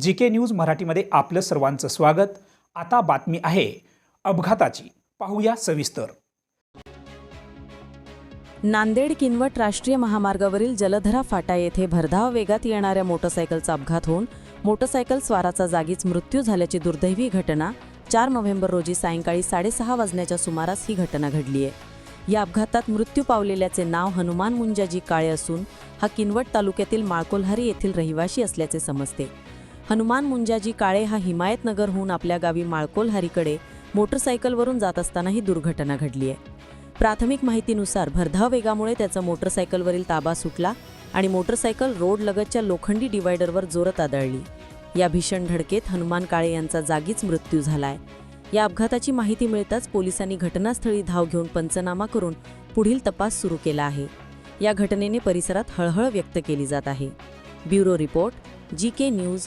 जी K news मराठीमध्ये आपलं सर्वांचं स्वागत. आता बातमी आहे अपघाताची. पाहूया सविस्तर. नांदेड किनवट राष्ट्रीय महामार्गावरील जलधरा फाटा येथे भरधाव वेगात येणाऱ्या मोटरसायकलचा अपघात होऊन मोटरसायकल स्वाराचा जागीच मृत्यू झाल्याची दुर्दैवी घटना चार नोव्हेंबर रोजी सायंकाळी साडेसहा वाजण्याच्या सुमारास ही घटना घडली आहे. या अपघातात मृत्यू पावलेल्याचे नाव हनुमान मुंजाजी काळे असून हा किनवट तालुक्यातील माळकोल्हारी येथील रहिवाशी असल्याचे समजते. हनुमान मुंजाजी काळे हा हिमायतनगरहून आपल्या गावी माळकोलहारीकडे मोटरसायकलवरून जात असताना ही दुर्घटना घडली आहे. प्राथमिक माहितीनुसार भरधाव वेगामुळे त्याचा मोटरसायकलवरील ताबा सुटला आणि मोटरसायकल रोड लगतच्या लोखंडी डिवायडरवर जोरत आदळली. या भीषण धडकेत हनुमान काळे यांचा जागीच मृत्यू झालाय. या अपघाताची माहिती मिळताच पोलिसांनी घटनास्थळी धाव घेऊन पंचनामा करून पुढील तपास सुरू केला आहे. या घटनेने परिसरात हळहळ व्यक्त केली जात आहे. Bureau report G K news